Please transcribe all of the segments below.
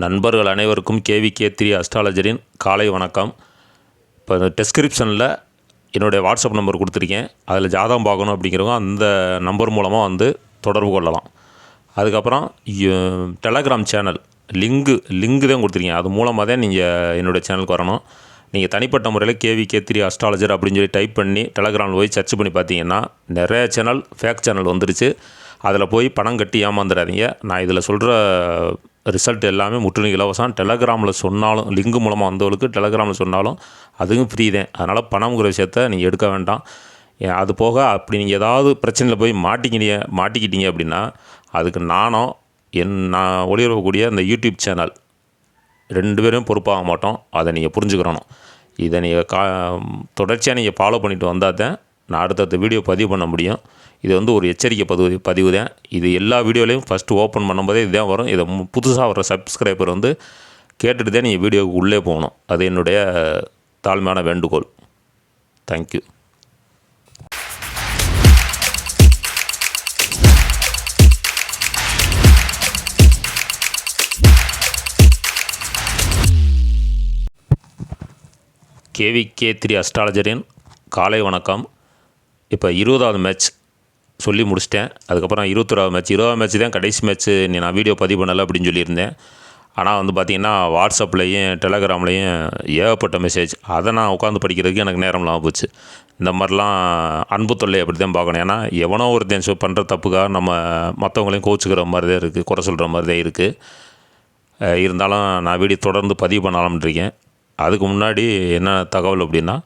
நண்பர்கள் அனைவருக்கும் KV K three அஸ்ட்ராலஜரின் காலை வணக்கம். இப்போ இந்த டெஸ்கிரிப்ஷனில் என்னுடைய வாட்ஸ்அப் நம்பர் கொடுத்துருக்கேன். அதில் ஜாதகம் பார்க்கணும் அப்படிங்கிறவங்க அந்த நம்பர் மூலமாக வந்து தொடர்பு கொள்ளலாம். அதுக்கப்புறம் டெலகிராம் சேனல் லிங்கு லிங்கு தான் கொடுத்துருக்கீங்க அது மூலமாக தான் நீங்கள் என்னுடைய சேனலுக்கு வரணும். நீங்கள் தனிப்பட்ட முறையில் கேவி கே த்ரீ அஸ்ட்ராலஜர் அப்படின்னு சொல்லி டைப் பண்ணி டெலகிராமில் போய் சர்ச் பண்ணி பார்த்தீங்கன்னா நிறைய சேனல் ஃபேக் சேனல் வந்துருச்சு. அதில் போய் பணம் கட்டி ஏமாந்துடாதீங்க. நான் இதில் சொல்கிற ரிசல்ட் எல்லாமே முற்றிலும் இலவசம். டெலகிராமில் சொன்னாலும் லிங்க் மூலமாக வந்தவளுக்கு டெலகிராமில் சொன்னாலும் அதுவும் ஃப்ரீ தான். அதனால் பணம்ங்கிற விஷயத்த நீங்கள் எடுக்க வேண்டாம். ஏன் அது போக அப்படி நீங்கள் ஏதாவது பிரச்சனையில் போய் மாட்டிக்கிட்டீங்க மாட்டிக்கிட்டீங்க அப்படின்னா அதுக்கு நானும் என் நான் ஒளிபரப்பக்கூடிய இந்த யூடியூப் சேனல் ரெண்டு பேரும் பொறுப்பாக மாட்டோம். அதை நீங்கள் புரிஞ்சுக்கிறணும் இதை நீங்கள் கா தொடர்ச்சியாக நீங்கள் ஃபாலோ பண்ணிட்டு வந்தால் தான் நான் அடுத்தடுத்த வீடியோ பதிவு பண்ண முடியும். இது வந்து ஒரு எச்சரிக்கை பதிவு பதிவு தான். இது எல்லா வீடியோலையும் ஃபஸ்ட்டு ஓப்பன் பண்ணும்போதே இதுதான் வரும். இதை புதுசாக வர சப்ஸ்கிரைபர் வந்து கேட்டுட்டு தான் நீங்கள் வீடியோவுக்கு உள்ளே போகணும். அது என்னுடைய தாழ்மையான வேண்டுகோள். தேங்க்யூ கேவிகே த்ரீ அஸ்ட்ராலஜரின் காலை வணக்கம். இப்போ இருபதாவது மேட்ச் சொல்லி முடிச்சிட்டேன். அதுக்கப்புறம் இருபத்தொராவது மேட்ச் இருபதாவது மேட்ச் தான் கடைசி மேட்ச்சு நீ நான் வீடியோ பதிவு பண்ணலை அப்படின்னு சொல்லியிருந்தேன். ஆனால் வந்து பார்த்திங்கன்னா வாட்ஸ்அப்லேயும் டெலகிராம்லேயும் ஏகப்பட்ட மெசேஜ் அதை நான் உட்காந்து படிக்கிறதுக்கு எனக்கு நேரம் இல்லாமல் போச்சு. இந்த மாதிரிலாம் அன்பு தொல்லை அப்படி தான் பார்க்கணும். ஏன்னா எவனோ ஒருத்தன் ஷோ பண்ணுற தப்புக்காக நம்ம மற்றவங்களையும் கோச்சுக்கிற மாதிரி தான் இருக்குது குறை சொல்கிற மாதிரி தான் இருக்குது இருந்தாலும் நான் வீடியோ தொடர்ந்து பதிவு பண்ணலாம்னு இருக்கேன் அதுக்கு முன்னாடி என்ன தகவல் அப்படின்னா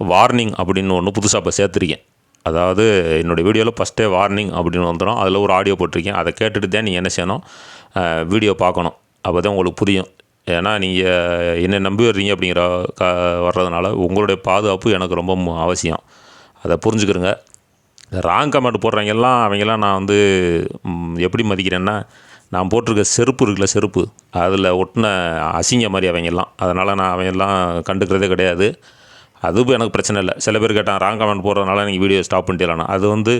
வார்னிங் அப்படின்னு ஒன்று புதுசாக இப்போ சேர்த்துருக்கேன். அதாவது என்னுடைய வீடியோவில் ஃபஸ்ட்டே வார்னிங் அப்படின்னு வந்துடும் அதில் ஒரு ஆடியோ போட்டிருக்கேன். அதை கேட்டுட்டு தான் நீங்கள் என்ன செய்யணும்? வீடியோ பார்க்கணும். அப்போ தான் உங்களுக்கு புரியும். ஏன்னா நீங்கள் என்னை நம்பி வர்றீங்க அப்படிங்கிற க வர்றதுனால உங்களுடைய பாதுகாப்பு எனக்கு ரொம்ப அவசியம். அதை புரிஞ்சுக்கிறோங்க ராங் கமெண்ட் போடுறவங்கெல்லாம் அவங்கெல்லாம் நான் வந்து எப்படி மதிக்கிறேன்னா நான் போட்டிருக்க செருப்பு இருக்குல்ல செருப்பு. அதில் ஒட்டின அசிங்க மாதிரி அவங்கெல்லாம். அதனால் நான் அவங்கெல்லாம் கண்டுக்கிறதே கிடையாது. அதுவும் எனக்கு பிரச்சனை இல்லை. சில பேர் கேட்டான் ராங் கமெண்ட் போடுறதுனால நீங்கள் வீடியோ ஸ்டாப் பண்ணிட்டேன் அது வந்து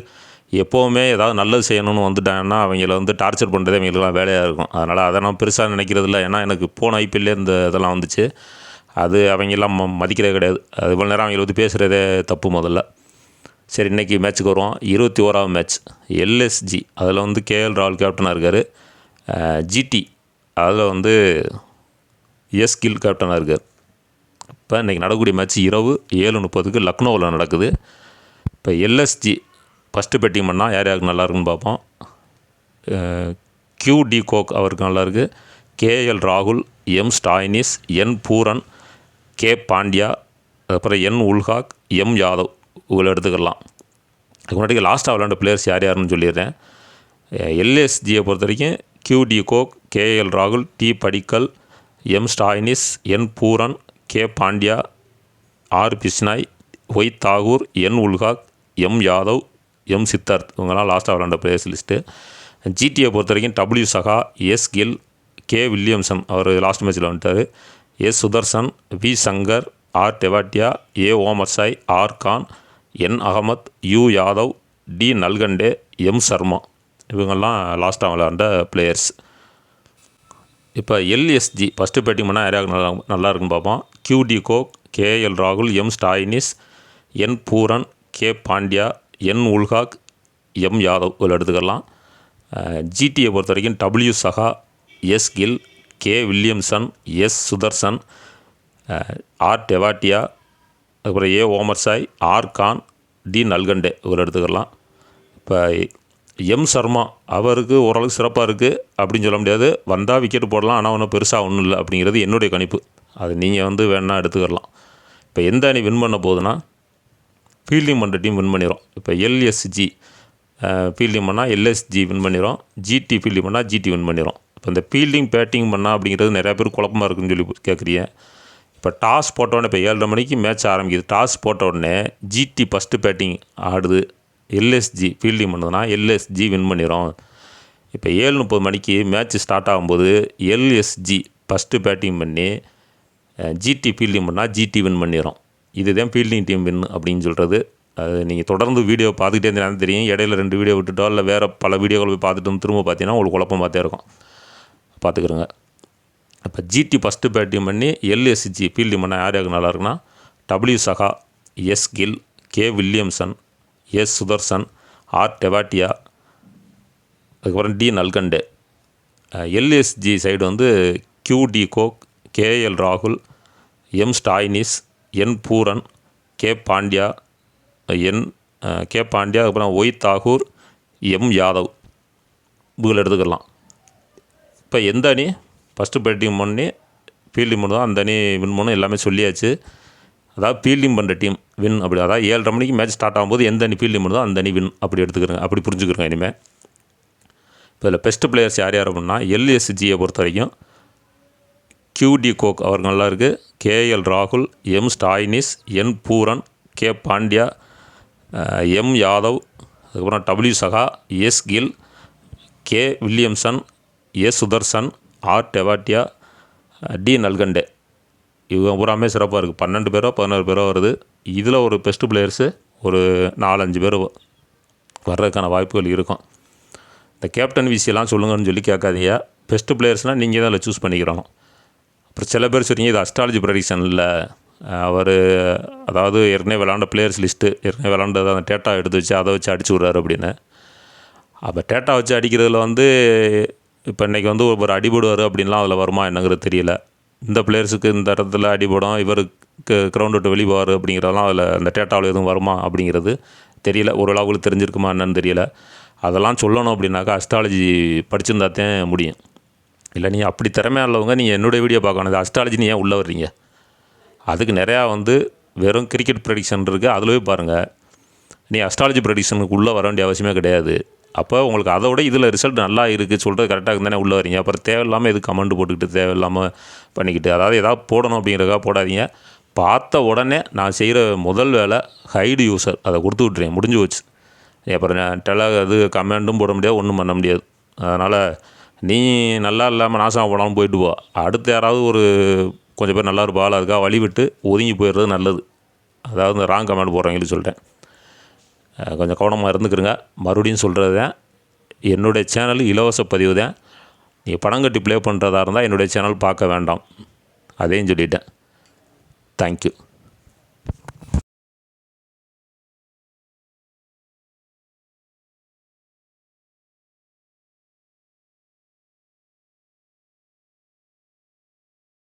எப்போவுமே ஏதாவது நல்லது செய்யணும்னு வந்துட்டாங்கன்னா அவங்கள வந்து டார்ச்சர் பண்ணுறதே அவங்களுக்குலாம் வேலையாக இருக்கும். அதனால் அதை நான் பெருசாக நினைக்கிறது இல்லை. ஏன்னா எனக்கு போன ஐபிஎல்லே இந்த இதெல்லாம் வந்துச்சு. அது அவங்கெல்லாம் ம மதிக்கிறதே கிடையாது. அது இவ்வளோ நேரம் அவங்கள பற்றி பேசுகிறதே தப்பு முதல்ல. சரி இன்றைக்கி மேட்ச்சுக்கு வருவோம். இருபத்தி ஓராவது மேட்ச் எல்எஸ்ஜி அதில் வந்து கேஎல் ராகுல் கேப்டனாக இருக்கார். ஜிடி அதில் வந்து எஸ் கில் கேப்டனாக இருக்கார். இப்போ இன்றைக்கி நடக்கூடிய மேட்ச் இரவு ஏழு முப்பதுக்கு லக்னோவில் நடக்குது. இப்போ எல்எஸ்ஜி ஃபஸ்ட்டு பெட்டிங் பண்ணால் யார் யாருக்கு நல்லாயிருக்குன்னு பார்ப்போம். கியூ டி கோக் அவருக்கு நல்லாயிருக்கு கேஎல் ராகுல் M Stoinis N Pooran K Pandya அப்புறம் என் உல்ஹாக் எம் யாதவ் இவங்களை எடுத்துக்கலாம். அதுக்கு முன்னாடி லாஸ்ட்டாக விளாண்ட பிளேயர்ஸ் யார் யாருன்னு சொல்லிடுறேன். எல்எஸ்ஜியை பொறுத்த வரைக்கும் கியூ டி கோக் கேஎல் ராகுல் D Padikkal M Stoinis N Pooran K. Pandya R. Bishnoi Y. Thakur N. Ul Haq M. Yadav M. Siddharth. இவங்கெல்லாம் லாஸ்ட்டாக விளாண்ட பிளேயர்ஸ் லிஸ்ட்டு ஜிடியை பொறுத்த வரைக்கும் W Saha S. Gill K. Williamson அவர் last மேட்ச்சில் வந்துட்டார். S. Sudharsan V. Shankar R. Tewatia A. Omarzai R. Khan N. Ahmad U. Yadav D. Nalkande M. Sharma. இவங்கெல்லாம் லாஸ்ட்டாக விளாண்ட பிளேயர்ஸ் இப்போ எல்எஸ்ஜி ஃபஸ்ட்டு பேட்டிங் பண்ணால் யாராவது நல்லா நல்லா இருக்குன்னு பார்ப்போம். கியூடிகோ கோக் கேஎல் ராகுல் M Stoinis N Pooran K Pandya N Ul Haq M Yadav இதில் எடுத்துக்கலாம். ஜிடியை பொறுத்த வரைக்கும் W Saha S Gill K Williamson S Sudharsan R Tewatia அதுக்கப்புறம் A Omarzai R Khan D Nalkande இவர் எடுத்துக்கலாம். இப்போ எம் சர்மா அவருக்கு ஓரளவுக்கு சிறப்பாக இருக்குது அப்படின்னு சொல்ல முடியாது. வந்தால் விக்கெட் போடலாம் ஆனால் ஒன்றும் பெருசாக ஒன்றும் இல்லை அப்படிங்கிறது என்னுடைய கணிப்பு. அது நீங்கள் வந்து வேணால் எடுத்துக்கலாம் இப்போ எந்த அணி வின் பண்ண போகுதுன்னா ஃபீல்டிங் பண்ணுற டீம் வின் பண்ணிடும் இப்போ எல்எஸ்ஜி ஃபீல்டிங் பண்ணால் எல்எஸ்ஜி வின் பண்ணிடும் ஜிடி ஃபீல்டிங் பண்ணால் ஜிடி வின் பண்ணிடும் இப்போ இந்த ஃபீல்டிங் பேட்டிங் பண்ணால் அப்படிங்கிறது நிறையா பேர் குழப்பமாக இருக்குன்னு சொல்லி கேட்குறீங்க இப்போ டாஸ் போட்ட உடனே இப்போ ஏழரை மணிக்கு மேட்ச் ஆரம்பிக்குது. டாஸ் போட்ட உடனே ஜிடி ஃபஸ்ட்டு பேட்டிங் ஆடுது. எல்எஸ்ஜி ஃபீல்டிங் பண்ணுதுன்னா எல்எஸ்ஜி வின் பண்ணிடும் இப்போ ஏழு முப்பது மணிக்கு மேட்ச் ஸ்டார்ட் ஆகும்போது எல்எஸ்ஜி ஃபஸ்ட்டு பேட்டிங் பண்ணி ஜிடி ஃபீல்டிங் பண்ணால் ஜிடி வின் பண்ணிடும் இதுதான் ஃபீல்டிங் டீம் வின் அப்படின்னு சொல்கிறது அது நீங்கள் தொடர்ந்து வீடியோ பார்த்துக்கிட்டே இருந்தாலும் தெரியும். இடையில ரெண்டு வீடியோ விட்டுட்டோ இல்லை வேறு பல வீடியோக்கள் போய் பார்த்துட்டு வந்து திரும்ப பார்த்தீங்கன்னா உங்களுக்கு குழப்பம் பார்த்தே இருக்கும். பார்த்துக்கிறோங்க. இப்போ ஜிடி ஃபஸ்ட்டு பேட்டிங் பண்ணி எல்எஸ்ஜி ஃபீல்டிங் பண்ணால் யார் யாருக்கு நல்லா இருக்குன்னா W Saha S Gill K Williamson S Sudharsan R Tewatia அதுக்கப்புறம் டி நல்கண்டே எல்எஸ்ஜி சைடு வந்து கியூ டி கோக் கேஎல் ராகுல் M Stoinis N Pooran K Pandya N K Pandya அதுக்கப்புறம் ஒய் தாகூர் எம் யாதவ். இவங்களை எடுத்துக்கலாம். இப்போ எந்த அணி? ஃபஸ்ட்டு பேட்டிங் பண்ணி ஃபீல்டிங் பண்ணுதோ அந்த அணி வின் பண்ணும் எல்லாமே சொல்லியாச்சு. அதாவது ஃபீல்டிங் பண்ணுற டீம் வின் அப்படி. அதாவது ஏழரை மணிக்கு மேட்ச் ஸ்டார்ட் ஆகும்போது எந்த அணி ஃபீல்டிங் பண்ணுதோ அந்த அணி வின் அப்படி எடுத்துக்கிறேங்க அப்படி புரிஞ்சுக்கிறேங்க இனிமேல் இப்போ இதில் பெஸ்ட் பிளேயர்ஸ் யார் யார் அப்படின்னா எல்எஸ்ஜியை பொறுத்த வரைக்கும் கியூடி கோக் அவர்கள்லாம் நல்லா இருக்குது கேஎல் ராகுல் M Stoinis N Pooran K Pandya M Yadav அதுக்கப்புறம் W Saha S Gill K Williamson S Sudharsan R Tewatia D Nalkande இவங்க பூராமே சிறப்பாக இருக்குது பன்னெண்டு பேரோ பதினோரு பேரோ வருது. இதில் ஒரு பெஸ்ட் பிளேயர்ஸு ஒரு நாலஞ்சு பேர் வர்றதுக்கான வாய்ப்புகள் இருக்கும். இந்த கேப்டன் விஷயம்லாம் சொல்லுங்கன்னு சொல்லி கேட்காதீங்க. பெஸ்ட்டு பிளேயர்ஸ்னால் நீங்கள் தான் அதில் சூஸ் பண்ணிக்கிறோம் அப்புறம் சில பேர் சொல்லிங்க இது அஸ்ட்ராலஜி ப்ரடிக்ஷனில் இல்லை அவர் அதாவது ஏற்கனவே விளாண்ட பிளேயர்ஸ் லிஸ்ட்டு ஏற்கனவே விளாண்டது அந்த டேட்டா எடுத்து வச்சு அதை வச்சு அடிச்சு விட்றாரு அப்படின்னு. அப்போ டேட்டா வச்சு அடிக்கிறதுல வந்து இப்போ இன்றைக்கி வந்து ஒரு அடிபடுவார் அப்படின்லாம் அதில் வருமா என்னங்கிறது தெரியல. இந்த பிளேயர்ஸுக்கு இந்த இடத்துல அடிபடும் இவருக்கு கிரவுண்ட் விட்டு வெளியே போவார் அப்படிங்கிறதெல்லாம் அதில் அந்த டேட்டாவில் எதுவும் வருமா அப்படிங்கிறது தெரியல. ஒரு தெரிஞ்சிருக்குமா என்னன்னு தெரியல. அதெல்லாம் சொல்லணும் அப்படின்னாக்கா அஸ்ட்ராலஜி படிச்சிருந்தாத்தே முடியும். இல்லை நீங்கள் அப்படி திறமையாக உள்ளவங்க நீங்கள் என்னுடைய வீடியோ பார்க்கணும். இது அஸ்ட்ராலஜி நீ ஏன் உள்ளே வர்றீங்க? அதுக்கு நிறையா வந்து வெறும் கிரிக்கெட் ப்ரெடிக்ஷன் இருக்குது அதில் போய் பாருங்கள் நீ அஸ்ட்ராலஜி ப்ரெடிக்ஷனுக்கு உள்ளே வர வேண்டிய அவசியமே கிடையாது. அப்போ உங்களுக்கு அதை விட இதில் ரிசல்ட் நல்லா இருக்குது சொல்கிறது கரெக்டாக இருந்தானே உள்ளே வரீங்க அப்புறம் தேவையில்லாமல் எது கமெண்ட் போட்டுக்கிட்டு தேவையில்லாமல் பண்ணிக்கிட்டு அதாவது எதாவது போடணும் அப்படிங்கிறதுக்காக போடாதீங்க. பார்த்த உடனே நான் செய்கிற முதல் வேலை ஹைடு யூசர் அதை கொடுத்து விட்றேன் முடிஞ்சு போச்சு. அப்புறம் நான் டெல இது கமெண்ட்டும் போட முடியாது ஒன்றும் பண்ண முடியாது. அதனால் நீ நல்லா இல்லாமல் நாசமாக போனாலும் போயிட்டு போ அடுத்து யாராவது ஒரு கொஞ்சம் பேர் நல்லா இருப்பாள். அதுக்காக வழி விட்டு ஒதுங்கி போயிடுறது நல்லது. அதாவது இந்த ராங் கமெண்ட் போடுறவங்களுக்கு சொல்லிட்டேன். கொஞ்சம் கவனமாக இருந்துக்கிறங்க மறுபடியும் சொல்கிறது தான். என்னுடைய சேனல் இலவச பதிவு தான். நீ படம் கட்டி ப்ளே பண்ணுறதா இருந்தால் என்னுடைய சேனல் பார்க்க வேண்டாம். அதையும் சொல்லிட்டேன். தேங்க்யூ